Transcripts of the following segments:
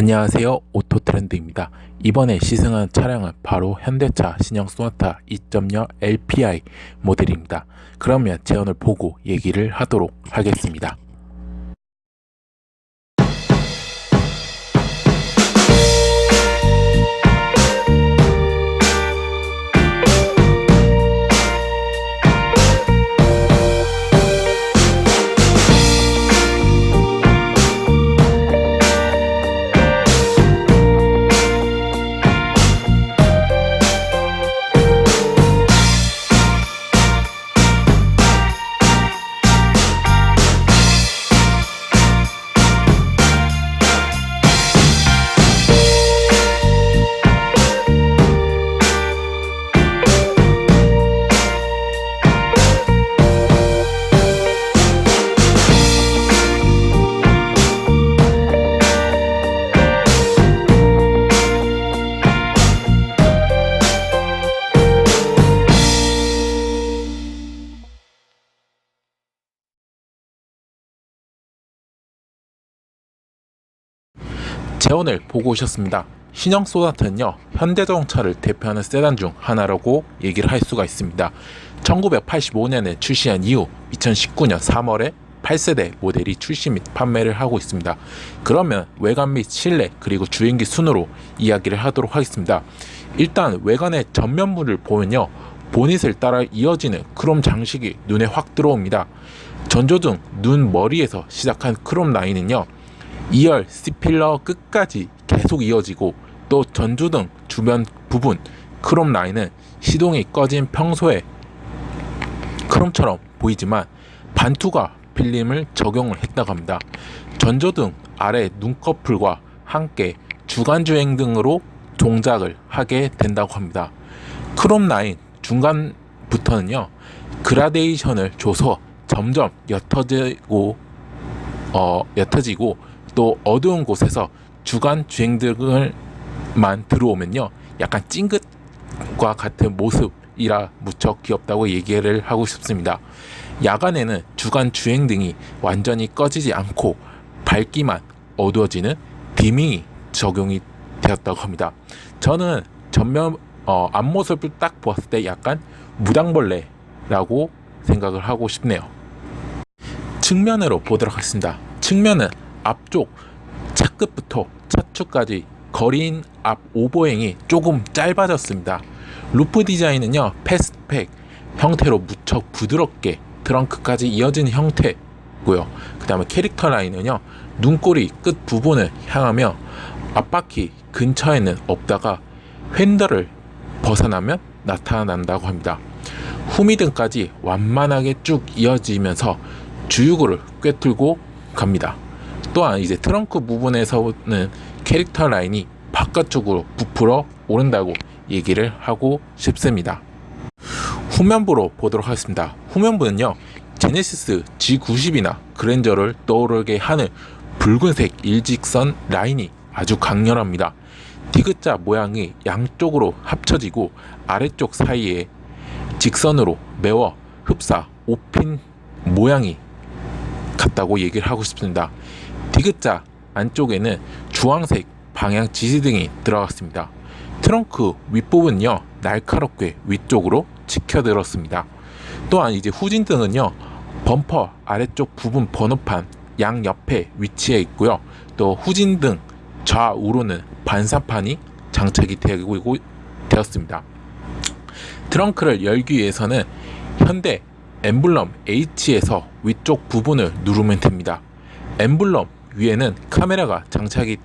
안녕하세요. 오토트렌드입니다. 이번에 시승한 차량은 바로 현대차 신형 소나타 2.0 LPI 모델입니다. 그러면 제원을 보고 얘기를 하도록 하겠습니다 재원을 보고 오셨습니다. 신형 소나타는요, 현대자동차를 대표하는 세단 중 하나라고 얘기를 할 수가 있습니다. 1985년에 출시한 이후 2019년 3월에 8세대 모델이 출시 및 판매를 하고 있습니다. 그러면 외관 및 실내 그리고 주행기 순으로 이야기를 하도록 하겠습니다. 일단 외관의 전면부를 보면요. 보닛을 따라 이어지는 크롬 장식이 눈에 확 들어옵니다. 전조등 눈 머리에서 시작한 크롬 라인은요. 2열 스필러 끝까지 계속 이어지고 또 전조등 주변 부분 크롬 라인은 시동이 꺼진 평소에 크롬처럼 보이지만 반투가 필름을 적용을 했다고 합니다. 전조등 아래 눈꺼풀과 함께 주간 주행 등으로 동작을 하게 된다고 합니다. 크롬 라인 중간부터는요 그라데이션을 줘서 점점 옅어지고 어, 옅어지고 또 어두운 곳에서 주간 주행 등을만 들어오면요 약간 찡긋과 같은 모습이라 무척 귀엽다고 얘기를 하고 싶습니다. 야간에는 주간 주행 등이 완전히 꺼지지 않고 밝기만 어두워지는 디밍이 적용이 되었다고 합니다. 저는 전면 어, 앞모습을 딱 보았을 때 약간 무당벌레라고 생각을 하고 싶네요. 측면으로 보도록 하겠습니다. 측면은 앞쪽 차끝부터 차축까지 거리인 앞 오버행이 조금 짧아졌습니다. 루프 디자인은요 패스트팩 형태로 무척 부드럽게 트렁크까지 이어지는 형태고요. 그 다음에 캐릭터 라인은요 눈꼬리 끝 부분을 향하며 앞바퀴 근처에는 없다가 휀더를 벗어나면 나타난다고 합니다. 후미등까지 완만하게 쭉 이어지면서 주유구를 꿰뚫고 갑니다. 또한 이제 트렁크 부분에서는 캐릭터 라인이 바깥쪽으로 부풀어 오른다고 얘기를 하고 싶습니다. 후면부로 보도록 하겠습니다. 후면부는요, 제네시스 G90이나 그랜저를 떠오르게 하는 붉은색 일직선 라인이 아주 강렬합니다. 디귿자 모양이 양쪽으로 합쳐지고 아래쪽 사이에 직선으로 메워 흡사 5핀 모양이 같다고 얘기를 하고 싶습니다. 디귿자 안쪽에는 주황색 방향 지시등이 들어갔습니다. 트렁크 윗부분은요 날카롭게 위쪽으로 치켜들었습니다. 또한 이제 후진등은요 범퍼 아래쪽 부분 번호판 양 옆에 위치해 있고요. 또 후진등 좌우로는 반사판이 장착이 되고 되었습니다. 트렁크를 열기 위해서는 현대 엠블럼 H에서 위쪽 부분을 누르면 됩니다. 엠블럼 위에는 카메라가 장착이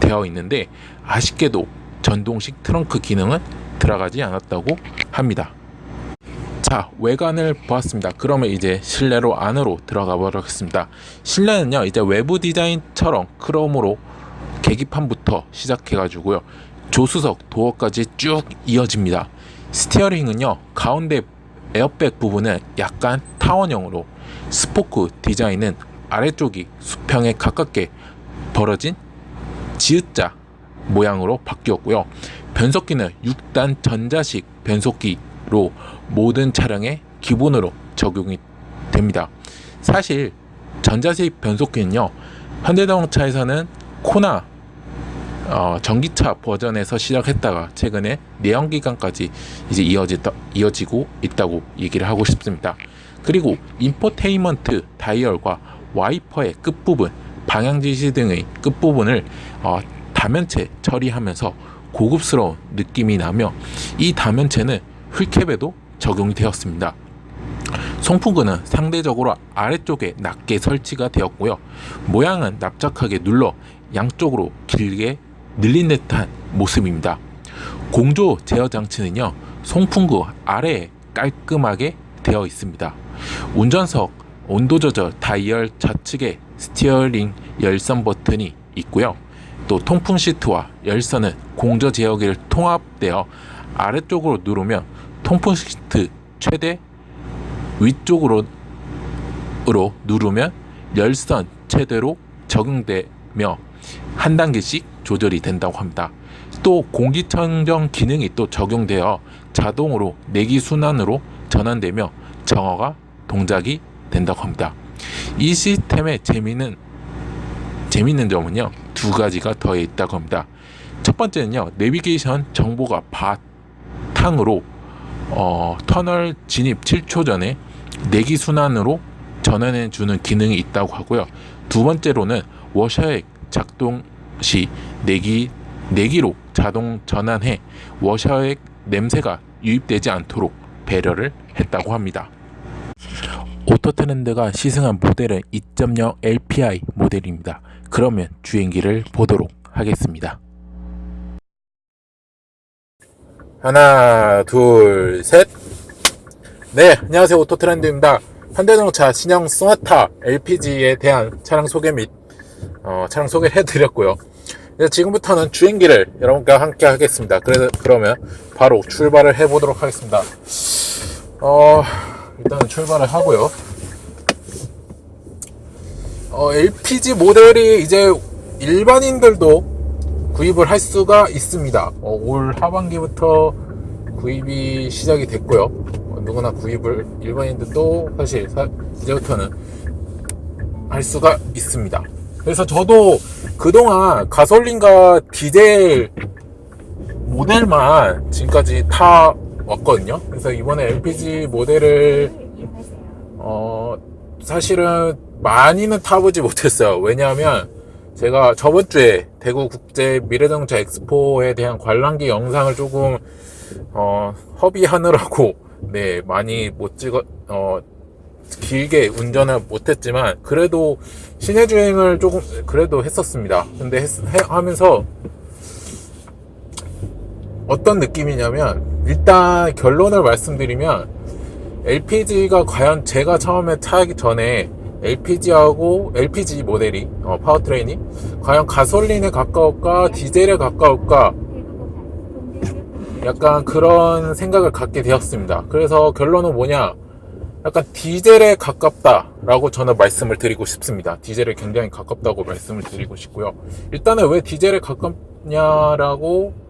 되어 있는데 아쉽게도 전동식 트렁크 기능은 들어가지 않았다고 합니다. 자 외관을 보았습니다. 그러면 이제 실내로 안으로 들어가 보겠습니다. 실내는요 이제 외부 디자인처럼 크롬으로 계기판부터 시작해 가지고요 조수석 도어까지 쭉 이어집니다. 스티어링은요 가운데 에어백 부분은 약간 타원형으로 스포크 디자인은 아래쪽이 수평에 가깝게 벌어진 지읒자 모양으로 바뀌었고요. 변속기는 6단 전자식 변속기로 모든 차량에 기본으로 적용이 됩니다. 사실 전자식 변속기는요. 현대자동차에서는 코나 어, 전기차 버전에서 시작했다가 최근에 내연기관까지 이제 이어지다, 이어지고 있다고 얘기를 하고 싶습니다. 그리고 인포테인먼트 다이얼과 와이퍼의 끝부분, 방향지시 등의 끝부분을 어, 다면체 처리하면서 고급스러운 느낌이 나며 이 다면체는 휠캡에도 적용이 되었습니다. 송풍구는 상대적으로 아래쪽에 낮게 설치가 되었고요. 모양은 납작하게 눌러 양쪽으로 길게 늘린 듯한 모습입니다. 공조 제어 장치는요, 송풍구 아래에 깔끔하게 되어 있습니다. 운전석 온도 조절 다이얼 좌측에 스티어링 열선 버튼이 있고요. 또 통풍 시트와 열선은 공조 제어기를 통합되어 아래쪽으로 누르면 통풍 시트 최대 위쪽으로 으로 누르면 열선 최대로 적용되며 한 단계씩 조절이 된다고 합니다. 또 공기청정 기능이 또 적용되어 자동으로 내기 순환으로 전환되며 정어가 동작이 된다고 합니다. 이 시스템의 재미는 재미있는 점은요 두 가지가 더해 있다고 합니다. 첫 번째는요 내비게이션 정보가 바탕으로 어, 터널 진입 7초 전에 내기 순환으로 전환해 주는 기능이 있다고 하고요. 두 번째로는 워셔액 작동 시 내기 내기로 자동 전환해 워셔액 냄새가 유입되지 않도록 배려를 했다고 합니다. 오토트렌드가 시승한 모델은 2.0 LPI 모델입니다. 그러면 주행기를 보도록 하겠습니다. 하나, 둘, 셋. 네, 안녕하세요. 오토트렌드입니다. 현대자동차 신형 소나타 LPG에 대한 차량 소개 및 어, 차량 소개를 해드렸고요. 이제 지금부터는 주행기를 여러분과 함께 하겠습니다. 그래서 그러면 바로 출발을 해보도록 하겠습니다. 어, 일단은 출발을 하고요. 어, LPG 모델이 이제 일반인들도 구입을 할 수가 있습니다. 어, 올 하반기부터 구입이 시작이 됐고요. 어, 누구나 구입을 일반인들도 사실 사, 이제부터는 할 수가 있습니다. 그래서 저도 그동안 가솔린과 디젤 모델만 지금까지 타 왔거든요. 그래서 이번에 LPG 모델을 어 사실은 많이는 타보지 못했어요. 왜냐하면 제가 저번 주에 대구 국제 미래자동차 엑스포에 대한 관람기 영상을 조금 어 허비하느라고 네 많이 못 찍어 어 길게 운전을 못했지만 그래도 시내 주행을 조금 그래도 했었습니다. 근데 했, 해, 하면서 어떤 느낌이냐면 일단 결론을 말씀드리면 LPG가 과연 제가 처음에 타기 전에 LPG하고 LPG 모델이 어, 파워트레인이 과연 가솔린에 가까울까 디젤에 가까울까 약간 그런 생각을 갖게 되었습니다. 그래서 결론은 뭐냐? 약간 디젤에 가깝다라고 저는 말씀을 드리고 싶습니다. 디젤에 굉장히 가깝다고 말씀을 드리고 싶고요. 일단은 왜 디젤에 가깝냐라고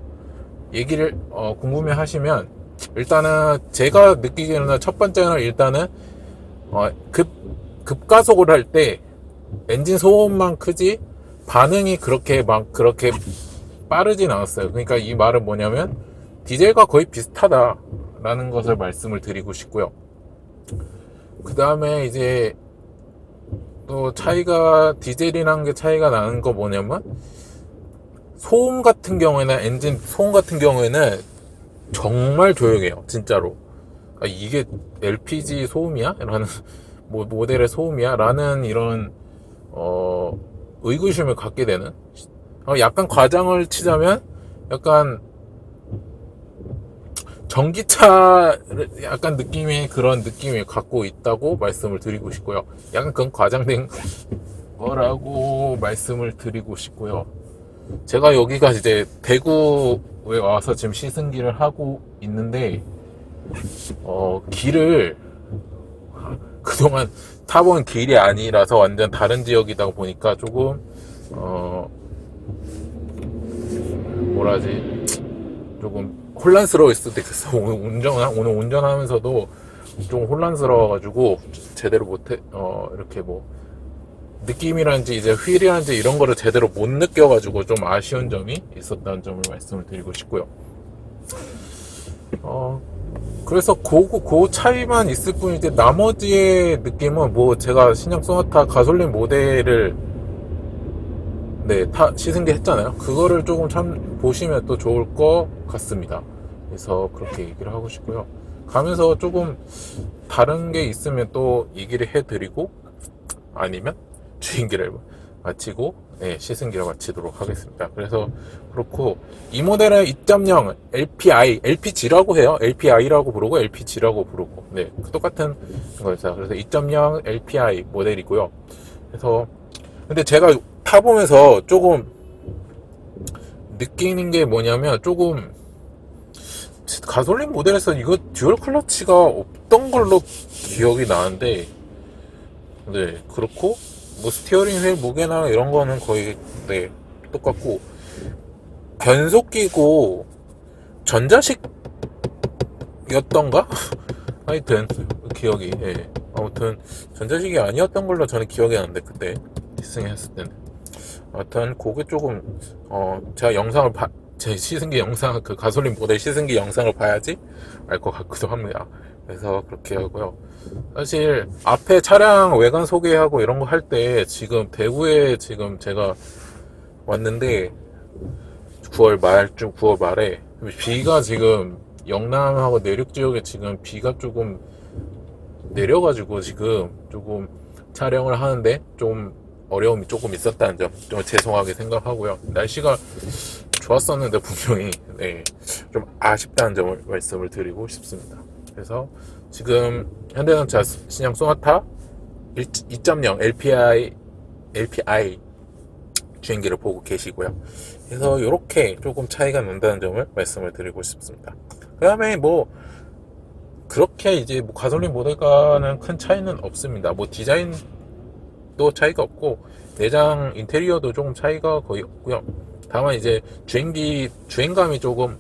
얘기를 어, 궁금해 하시면 일단은 제가 느끼기에는 첫 번째는 일단은 어, 급 급가속을 할 때 엔진 소음만 크지 반응이 그렇게 막 그렇게 빠르진 않았어요. 그러니까 이 말은 뭐냐면 디젤과 거의 비슷하다라는 것을 말씀을 드리고 싶고요. 그 다음에 이제 또 차이가 디젤이라는 게 차이가 나는 거 뭐냐면 소음 같은 경우에는 엔진 소음 같은 경우에는 정말 조용해요 진짜로 아, 이게 LPG 소음이야? 라는 뭐 모델의 소음이야? 라는 이런 어 의구심을 갖게 되는 어, 약간 과장을 치자면 약간 전기차 약간 느낌의 그런 느낌을 갖고 있다고 말씀을 드리고 싶고요. 약간 그건 과장된 거라고 말씀을 드리고 싶고요. 제가 여기가 이제 대구에 와서 지금 시승기를 하고 있는데 어 길을 그동안 타본 길이 아니라서 완전 다른 지역이다 보니까 조금 어 뭐라지 조금 혼란스러울 수도 있겠어. 오늘 운전 오늘 운전하면서도 좀 혼란스러워가지고 제대로 못해 어 이렇게 뭐 느낌이란지 이제 휠이란지 이런 거를 제대로 못 느껴가지고 좀 아쉬운 점이 있었다는 점을 말씀을 드리고 싶고요. 어, 그래서 그, 그 차이만 있을 뿐이지 나머지의 느낌은 뭐 제가 신형 소나타 가솔린 모델을 네, 타, 시승기 했잖아요. 그거를 조금 참 보시면 또 좋을 것 같습니다. 그래서 그렇게 얘기를 하고 싶고요. 가면서 조금 다른 게 있으면 또 얘기를 해드리고 아니면 주행기를 마치고 네, 시승기를 마치도록 하겠습니다. 그래서 그렇고 이 모델은 2.0 LPI, LPG라고 해요. LPI라고 부르고 LPG라고 부르고 네, 똑같은 거였어요. 그래서 2.0 LPI 모델이고요. 그래서 근데 제가 타보면서 조금 느끼는 게 뭐냐면 조금 가솔린 모델에서 이거 듀얼 클러치가 없던 걸로 기억이 나는데 네 그렇고 뭐 스티어링 휠 무게나 이런 거는 거의 네 똑같고 변속기고 전자식이었던가? 하여튼 기억이 예. 아무튼 전자식이 아니었던 걸로 저는 기억이 나는데 그때 시승했을 때는. 아무튼 그게 조금 어 제가 영상을 봐, 제 시승기 영상 그 가솔린 모델 시승기 영상을 봐야지 알 것 같기도 합니다. 그래서 그렇게 하고요. 사실 앞에 차량 외관 소개하고 이런 거 할 때 지금 대구에 지금 제가 왔는데 9월 말쯤 9월 말에 비가 지금 영남하고 내륙 지역에 지금 비가 조금 내려가지고 지금 조금 촬영을 하는데 좀 어려움이 조금 있었다는 점 좀 죄송하게 생각하고요. 날씨가 좋았었는데 분명히 네, 좀 아쉽다는 점을 말씀을 드리고 싶습니다. 그래서 지금 현대자동차 신형 소나타 2.0 LPI LPI 주행기를 보고 계시고요. 그래서 이렇게 조금 차이가 난다는 점을 말씀을 드리고 싶습니다. 그 다음에 뭐 그렇게 이제 뭐 가솔린 모델과는 큰 차이는 없습니다. 뭐 디자인도 차이가 없고 내장 인테리어도 조금 차이가 거의 없고요. 다만 이제 주행기 주행감이 조금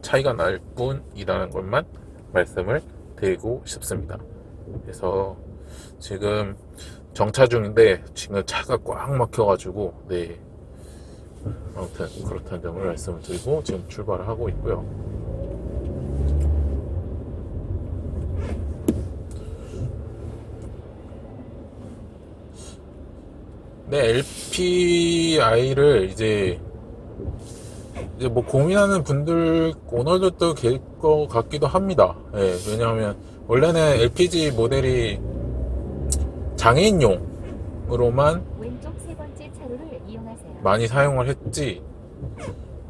차이가 날 뿐이라는 것만 말씀을 드리고 싶습니다. 그래서 지금 정차 중인데 지금 차가 꽉 막혀가지고 네 아무튼 그렇다는 점을 말씀을 드리고 지금 출발을 하고 있고요. 네, LPI를 이제 이제 뭐 고민하는 분들 오너들도 계실 것 같기도 합니다. 예, 왜냐하면 원래는 LPG 모델이 장애인용으로만. 많이 사용을 했지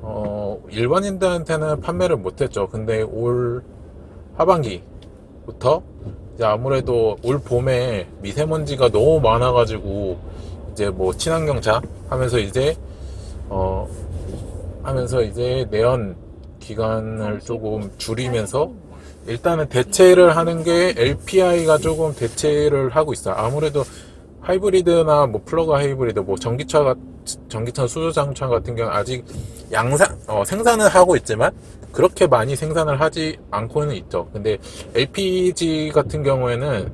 어, 일반인들한테는 판매를 못했죠. 근데 올 하반기부터 이제 아무래도 올 봄에 미세먼지가 너무 많아가지고 이제 뭐 친환경차 하면서 이제 어 하면서 이제 내연 기간을 조금 줄이면서 일단은 대체를 하는 게 LPI가 조금 대체를 하고 있어요. 아무래도 하이브리드나 뭐 플러그 하이브리드, 뭐 전기차, 같- 전기차 수소자동차 같은 경우는 아직 양산, 어, 생산을 하고 있지만 그렇게 많이 생산을 하지 않고는 있죠. 근데 LPG 같은 경우에는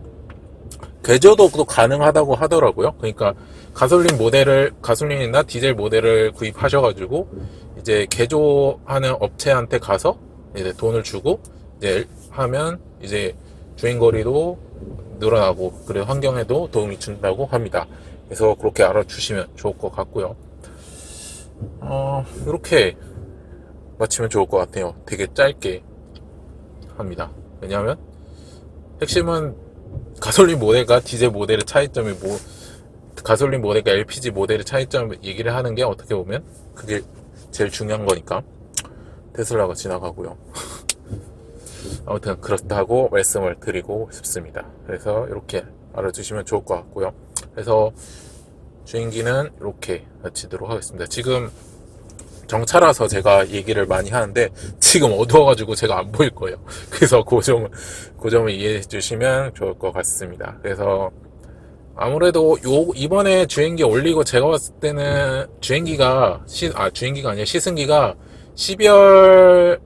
개조도 또 가능하다고 하더라고요. 그러니까 가솔린 모델을, 가솔린이나 디젤 모델을 구입하셔가지고 이제 개조하는 업체한테 가서 이제 돈을 주고 이제 하면 이제 주행거리도 늘어나고 그리고 환경에도 도움이 준다고 합니다. 그래서 그렇게 알아주시면 좋을 것 같고요. 어, 이렇게 마치면 좋을 것 같아요. 되게 짧게 합니다. 왜냐하면 핵심은 가솔린 모델과 디젤 모델의 차이점이 뭐 가솔린 모델과 LPG 모델의 차이점을 얘기를 하는 게 어떻게 보면 그게 제일 중요한 거니까 테슬라가 지나가고요. 아무튼 그렇다고 말씀을 드리고 싶습니다. 그래서 이렇게 알아주시면 좋을 것 같고요. 그래서 주행기는 이렇게 마치도록 하겠습니다. 지금 정차라서 제가 얘기를 많이 하는데 지금 어두워가지고 제가 안 보일 거예요. 그래서 그 점을 그 점을 이해해 주시면 좋을 것 같습니다. 그래서 아무래도 요 이번에 주행기 올리고 제가 봤을 때는 주행기가 시, 아 주행기가 아니라 시승기가 12월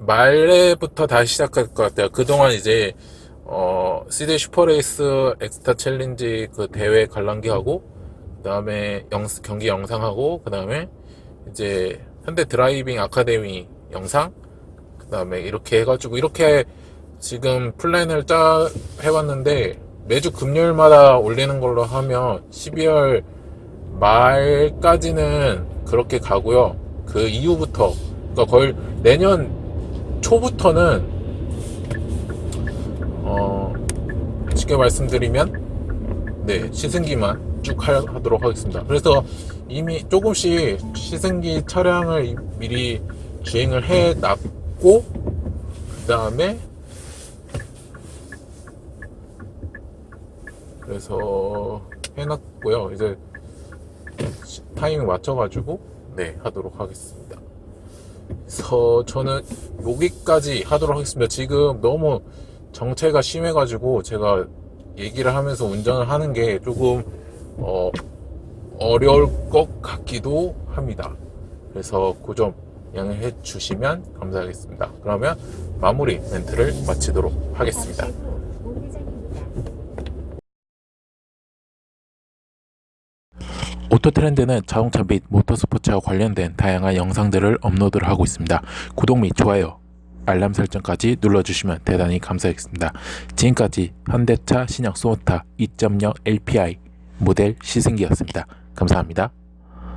말에부터 다시 시작할 것 같아요. 그동안 이제 어 시드 슈퍼레이스 엑스타 챌린지 그 대회 관람기하고 그다음에 영, 경기 영상하고 그다음에 이제 현대 드라이빙 아카데미 영상 그다음에 이렇게 해가지고 이렇게 지금 플랜을 짜 해봤는데 매주 금요일마다 올리는 걸로 하면 12월 말까지는 그렇게 가고요. 그 이후부터 그러니까 거의 내년 초부터는 어 쉽게 말씀드리면 네 시승기만 쭉 하- 하도록 하겠습니다. 그래서 이미 조금씩 시승기 차량을 이- 미리 주행을 해 놨고 그 다음에 그래서 해놨고요. 이제 시- 타이밍 맞춰가지고 네 하도록 하겠습니다. 그래서 저는 여기까지 하도록 하겠습니다. 지금 너무 정체가 심해가지고 제가 얘기를 하면서 운전을 하는 게 조금 어, 어려울 것 같기도 합니다. 그래서 그 점 양해해 주시면 감사하겠습니다. 그러면 마무리 멘트를 마치도록 하겠습니다. 후 우회전입니다. 오토트렌드는 자동차 및 모터스포츠와 관련된 다양한 영상들을 업로드를 하고 있습니다. 구독 및 좋아요, 알람 설정까지 눌러주시면 대단히 감사하겠습니다. 지금까지 현대차 신형 소나타 2.0 LPI 모델 시승기였습니다. 감사합니다.